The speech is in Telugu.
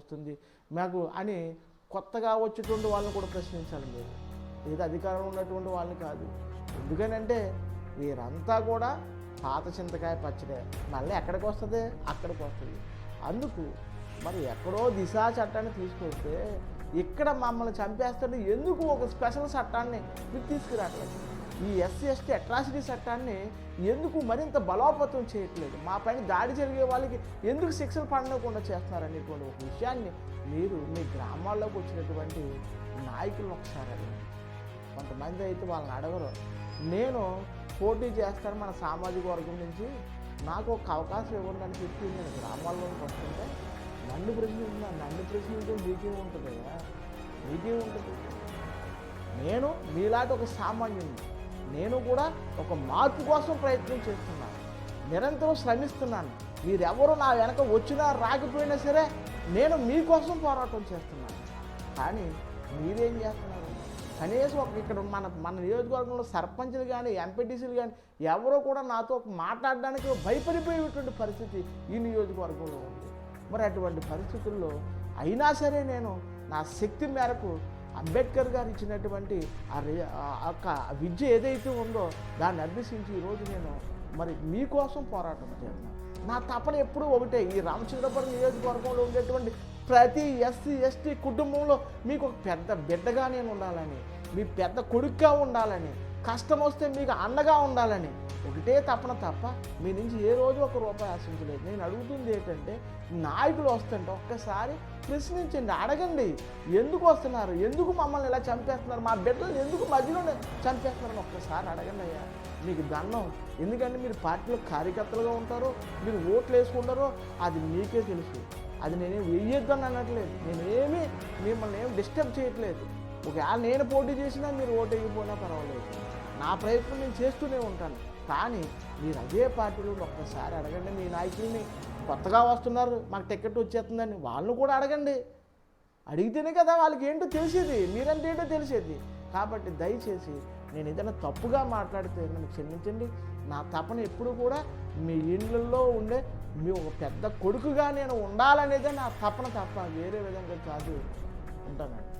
వస్తుంది. మాకు అని కొత్తగా వచ్చేటువంటి వాళ్ళని కూడా ప్రశ్నించాలి మీరు. ఏదో అధికారం ఉన్నటువంటి వాళ్ళని కాదు. ఎందుకనంటే వీరంతా కూడా పాత చింతకాయ పచ్చడే. మళ్ళీ ఎక్కడికి వస్తుంది? అక్కడికి వస్తుంది. అందుకు మరి ఎక్కడో దిశా చట్టాన్ని తీసుకొస్తే ఇక్కడ మమ్మల్ని చంపేస్తుంటే ఎందుకు ఒక స్పెషల్ చట్టాన్ని మీరు తీసుకురావట్లేదు? ఈ ఎస్సీ ఎస్టీ అట్రాసిటీ చట్టాన్ని ఎందుకు మరింత బలోపేతం చేయట్లేదు? మా పైన దాడి జరిగే వాళ్ళకి ఎందుకు శిక్షలు పడకుండా చేస్తున్నారు అనేటువంటి ఒక విషయాన్ని మీరు మీ గ్రామాల్లోకి వచ్చినటువంటి నాయకులు ఒకసారి అడగండి. కొంతమంది అయితే వాళ్ళని అడగరు. నేను పోటీ చేస్తాను మన సామాజిక వర్గం నుంచి. నాకు ఒక అవకాశం ఇవ్వండి అని చెప్పి నేను గ్రామాల్లోకి వస్తుంటే నన్ను ప్రశ్నిస్తున్నాను నన్ను ప్రశ్నించే మీకేం ఉంటుంది కదా మీకేం ఉంటుంది? నేను మీలాంటి ఒక సామాన్యుని నేను కూడా ఒక మార్పు కోసం ప్రయత్నం చేస్తున్నాను. నిరంతరం శ్రమిస్తున్నాను. మీరెవరు నా వెనక వచ్చినా రాకపోయినా సరే నేను మీకోసం పోరాటం చేస్తున్నాను. కానీ మీరేం చేస్తున్నారు? కనీసం ఒక ఇక్కడ మన మన నియోజకవర్గంలో సర్పంచ్లు కానీ ఎంపీటీసీలు కానీ ఎవరో కూడా నాతో మాట్లాడడానికి భయపడిపోయేటువంటి పరిస్థితి ఈ నియోజకవర్గంలో ఉంది. మరి అటువంటి పరిస్థితుల్లో అయినా సరే నేను నా శక్తి మేరకు అంబేద్కర్ గారు ఇచ్చినటువంటి ఆ విద్య ఏదైతే ఉందో దాన్ని అభ్యసించి ఈరోజు నేను మరి మీకోసం పోరాటం చేయను నా తపన ఎప్పుడూ ఒకటే ఈ రామచంద్రపురం నియోజకవర్గంలో ఉండేటువంటి ప్రతి ఎస్సీ ఎస్టీ కుటుంబంలో మీకు ఒక పెద్ద బిడ్డగా నేను ఉండాలని మీ పెద్ద కొడుకుగా ఉండాలని కష్టం వస్తే మీకు అండగా ఉండాలని. ఒకటే తపన తప్ప మీ నుంచి ఏ రోజు ఒక రూపాయి ఆశించలేదు. నేను అడుగుతుంది ఏంటంటే నాయకులు వస్తుంటే ఒక్కసారి ప్రశ్నించండి అడగండి. ఎందుకు వస్తున్నారు? ఎందుకు మమ్మల్ని ఇలా చంపేస్తున్నారు? మా బిడ్డలు ఎందుకు మధ్యలోనే చంపేస్తున్నారని ఒక్కసారి అడగండి అయ్యా. మీకు దండం. ఎందుకంటే మీరు పార్టీలో కార్యకర్తలుగా ఉంటారో మీరు ఓట్లు వేసుకుంటారో అది మీకే తెలుసు. అది నేనేం అని అనట్లేదు. నేనేమి మిమ్మల్ని ఏం డిస్టర్బ్ చేయట్లేదు. ఒకవేళ నేను పోటీ చేసినా మీరు ఓటు వేయకపోయినా పర్వాలేదు. నా ప్రయత్నం నేను చేస్తూనే ఉంటాను. కానీ మీరు అదే పార్టీలో ఒక్కసారి అడగండి. మీ నాయకుల్ని కొత్తగా వస్తున్నారు. మాకు టికెట్ వచ్చేస్తుందని వాళ్ళని కూడా అడగండి. అడిగితేనే కదా వాళ్ళకి ఏంటో తెలిసేది. మీరంటే ఏంటో తెలిసేది. కాబట్టి దయచేసి నేను ఏదైనా తప్పుగా మాట్లాడితే నన్ను క్షమించండి. నా తపన ఎప్పుడు కూడా మీ ఇళ్ళల్లో ఉండే మీ ఒక పెద్ద కొడుకుగా నేను ఉండాలనేదే నా తపన తప్ప వేరే విధంగా కాదు. ఉంటానండి.